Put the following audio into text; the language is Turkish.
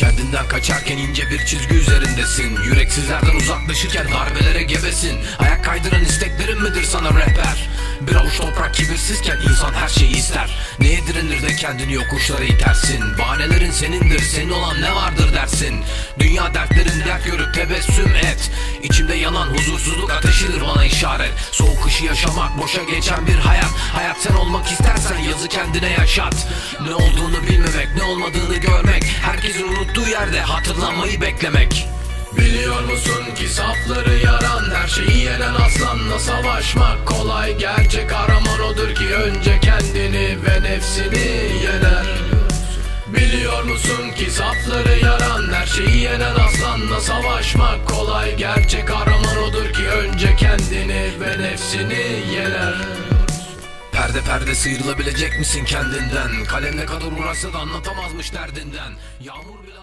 Derdinden kaçarken ince bir çizgi üzerindesin Yüreksizlerden uzaklaşırken darbelere gebesin Ayak kaydıran isteklerin midir sana rehber? Bir avuç toprak kibirsizken kendini yokuşlara itersin. Bahanelerin senindir senin olan ne vardır dersin. Dünya dertlerin dert görüp tebessüm et. İçimde yanan huzursuzluk ateşidir bana işaret. Soğuk kışı yaşamak boşa geçen bir hayat. Hayat sen olmak istersen yazı kendine yaşat. Ne olduğunu bilmemek ne olmadığını görmek. Herkesin unuttuğu yerde hatırlanmayı beklemek. Biliyor musun ki safları yaran Her şeyi yenen aslanla savaşmak kolay. Gerçek araman odur ki önce kendini ve nefsini safları yaran Her şeyi yenen aslanla savaşmak kolay. Gerçek araman odur ki önce kendini ve nefsini yener. Perde perde sıyrılabilecek misin kendinden? Kalem ne kadar uğraşsa da anlatamazmış derdinden. Yağmur bile